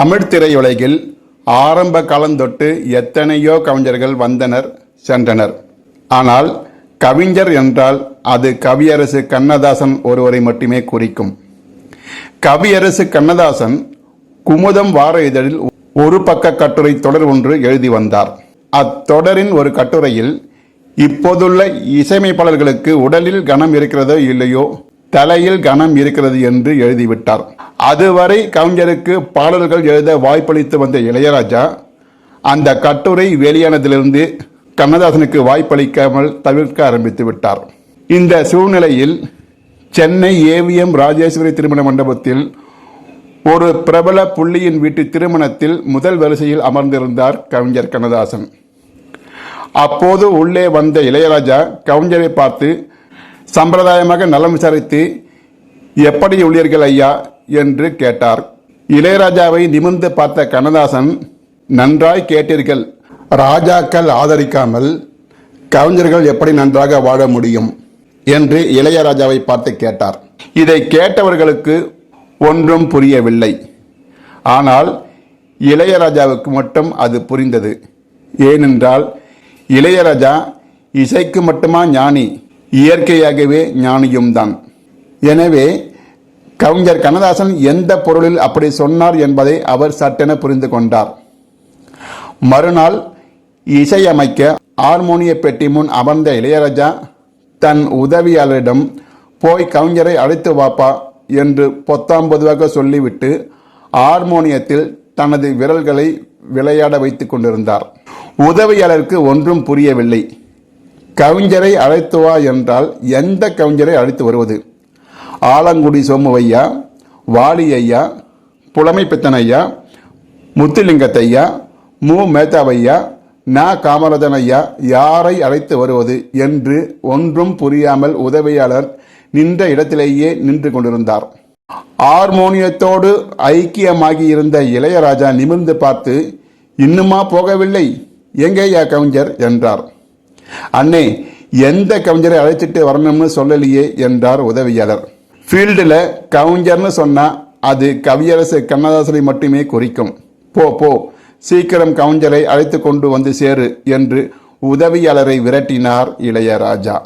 தமிழ் திரையுலகில் ஆரம்ப காலந்தொட்டு எத்தனையோ கவிஞர்கள் வந்தனர் சென்றனர். ஆனால் கவிஞர் என்றால் அது கவியரசு கண்ணதாசன் ஒருவரை மட்டுமே குறிக்கும். கவியரசு கண்ணதாசன் குமுதம் வார இதழில் ஒரு பக்க கட்டுரை தொடர் ஒன்று எழுதி வந்தார். அத்தொடரின் ஒரு கட்டுரையில் இப்போதுள்ள இசையமைப்பாளர்களுக்கு உடலில் கனம் இருக்கிறதோ இல்லையோ தலையில் கனம் இருக்கிறது என்று எழுதிவிட்டார். அதுவரை கவிஞருக்கு பாடல்கள் எழுத வாய்ப்பளித்து வந்த இளையராஜா அந்த கட்டுரை வெளியானதிலிருந்து கண்ணதாசனுக்கு வாய்ப்பளிக்காமல் தவிர்க்க ஆரம்பித்து விட்டார். இந்த சூழ்நிலையில் சென்னை ஏவிஎம் ராஜேஸ்வரி திருமண மண்டபத்தில் ஒரு பிரபல புள்ளியின் வீட்டு திருமணத்தில் முதல் வரிசையில் அமர்ந்திருந்தார் கவிஞர் கண்ணதாசன். அப்போது உள்ளே வந்த இளையராஜா கவிஞரை பார்த்து சம்பிரதாயமாக நலம் விசாரித்து எப்படி உள்ளீர்கள் ஐயா? என்று கேட்டார். இளையராஜாவை நிமிர்ந்து பார்த்த கண்ணதாசன் நன்றாய் கேட்டீர்கள். ராஜாக்கள் ஆதரிக்காமல் கவிஞர்கள் எப்படி நன்றாக வாழ முடியும்? என்று இளையராஜாவை பார்த்து கேட்டார். இதை கேட்டவர்களுக்கு ஒன்றும் புரியவில்லை. ஆனால் இளையராஜாவுக்கு மட்டும் அது புரிந்தது. ஏனென்றால் இளையராஜா இசைக்கு மட்டுமா ஞானி இயற்கையாகவே ஞானியும் தான் எனவே கவிஞர் கண்ணதாசன் எந்த பொருளில் அப்படி சொன்னார் என்பதை அவர் சட்டென புரிந்து கொண்டார். மறுநாள் இசையமைக்க ஹார்மோனிய பெட்டி முன் அமர்ந்த இளையராஜா தன் உதவியாளரிடம் போய் கவிஞரை அழைத்து வாப்பா என்று பொத்தாம் பொதுவாக சொல்லிவிட்டு ஹார்மோனியத்தில் தனது விரல்களை விளையாட வைத்துக் கொண்டிருந்தார். உதவியாளருக்கு ஒன்றும் புரியவில்லை. கவிஞரை அழைத்து வா என்றால் எந்த கவிஞரை அழைத்து வருவது? ஆலங்குடி சோமுவையா வாலி ஐயா புலமை பித்தன் ஐயா முத்துலிங்கத்தையா மு. மேத்தாவையா நா. காமராஜன் ஐயா யாரை அழைத்து வருவது என்று ஒன்றும் புரியாமல் உதவியாளர் நின்ற இடத்திலேயே நின்று கொண்டிருந்தார். ஹார்மோனியத்தோடு ஐக்கியமாகி இருந்த இளையராஜா நிமிர்ந்து பார்த்து இன்னுமா போகவில்லை? எங்கேயா கவிஞர்? என்றார். அண்ணே எந்த கவிஞரை அழைச்சிட்டு வரணும்னு சொல்லலையே என்றார் உதவியாளர். ஃபீல்டில் கவிஞர்னு சொன்னால் அது கவியரசு கண்ணதாசனை மட்டுமே குறிக்கும். போ போ. சீக்கிரம் கவிஞரை அழைத்து கொண்டு வந்து சேரு என்று உதவியாளரை விரட்டினார் இளையராஜா